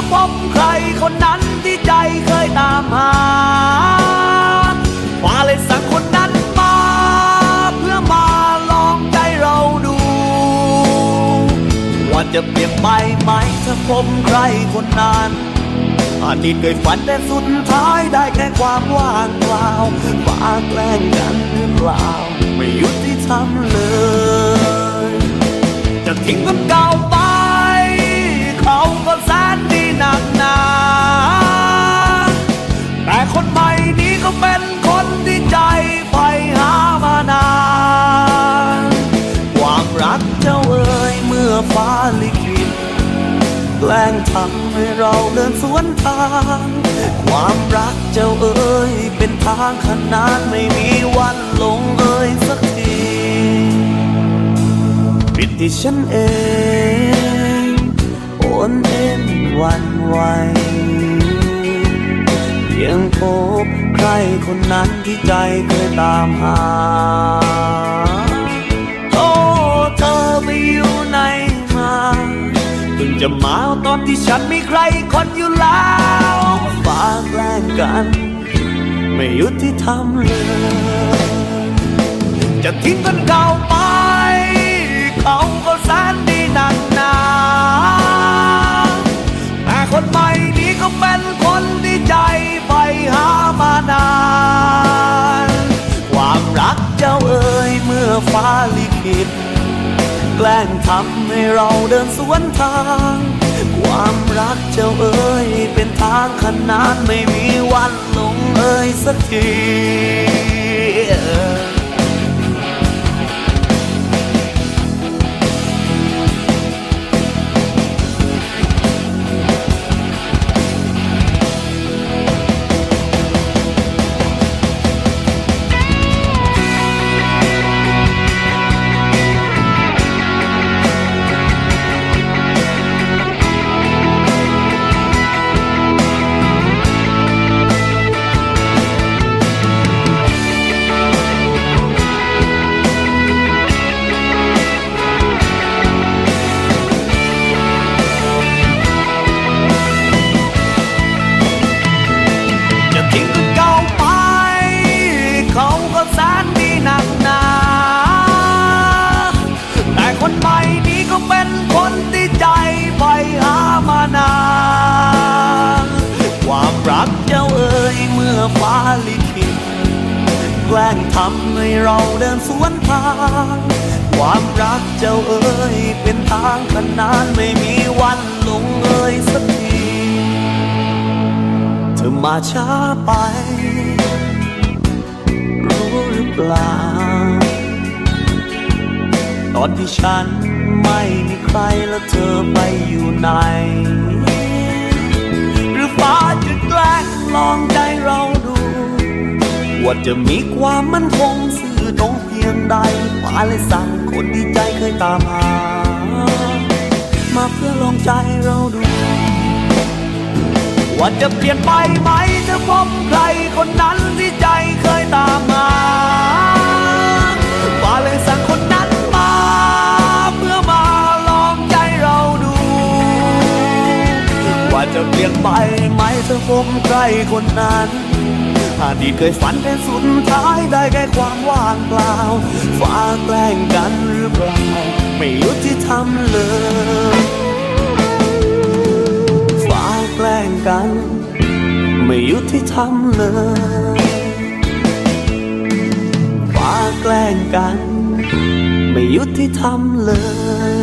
ถ้าพบใครคนนั้นที่ใจเคยตามหาฟ้าเลยสั่งคนนั้นมา เพื่อมาลองใจเราดู ว่าจะเปลี่ยนไปไหมถ้าพบใครคนนั้นอดีตเคยฝันแต่สุดท้ายได้แค่ความว่างเปล่าฟ้าแกล้งกันหรือเปล่า ไม่ยุติธรรมเลย จะทิ้งคน แกล้งทำให้เราเดินสวนทาง ความรักเจ้าเอ๋ยเป็นทางขนานไม่มีวันลงเอ่ยสักทีผิดที่ฉันเองโอนเอ็นวันไหวเพียงพบใครคนนั้นที่ใจเคยตามหา อนที่ฉันมีใครคนอยู่แล้วฟ้าแกล้งกัน ไม่ยุติธรรมเลย จะทิ้งคนเก่าไป เขาก็แสนดีนักหนาแต่คนใหม่นี้ก็เป็นคนที่ใจไปหามานาน ความรักเจ้าเอ๋ยเมื่อฟ้าลิขิตแกล้งทำให้เราเดินสวนทาง ความรักเจ้าเอ๋ยเป็นทางขนานไม่มีวันลงเอยสักที ล้งทำให้เราเดินสวนทาง ความรักเจ้าเอ๋ยเป็นทางขนานไม่มีวันลงเอ่ยสักทีเธอมาช้าไป รู้หรือเปล่า ตอนที่ฉันไม่มีใครแล้วเธอไปอยู่ไหน ว่าจะมีความมั่นคงสื่อตรงเพียงใดฟ้าเลยสั่งคนที่ใจเคยตามหา มาเพื่อลองใจเราดู ว่าจะเปลี่ยนไปไหมถ้าพบใครคนนั้นที่ใจเคยตามมาฟ้าเลยสั่งคนนั้นมา เพื่อมาลองใจเราดู ว่าจะเปลี่ยนไปไหมถ้าพบใครคนนั้น อดีตเคยฝันแต่สุดท้ายได้แค่ความว่างเปล่าฟ้าแกล้งกันหรือเปล่า ไม่ยุติธรรมเลยฟ้าแกล้งกัน ไม่ยุติธรรมเลยฟ้าแกล้งกัน ไม่ยุติธรรมเลย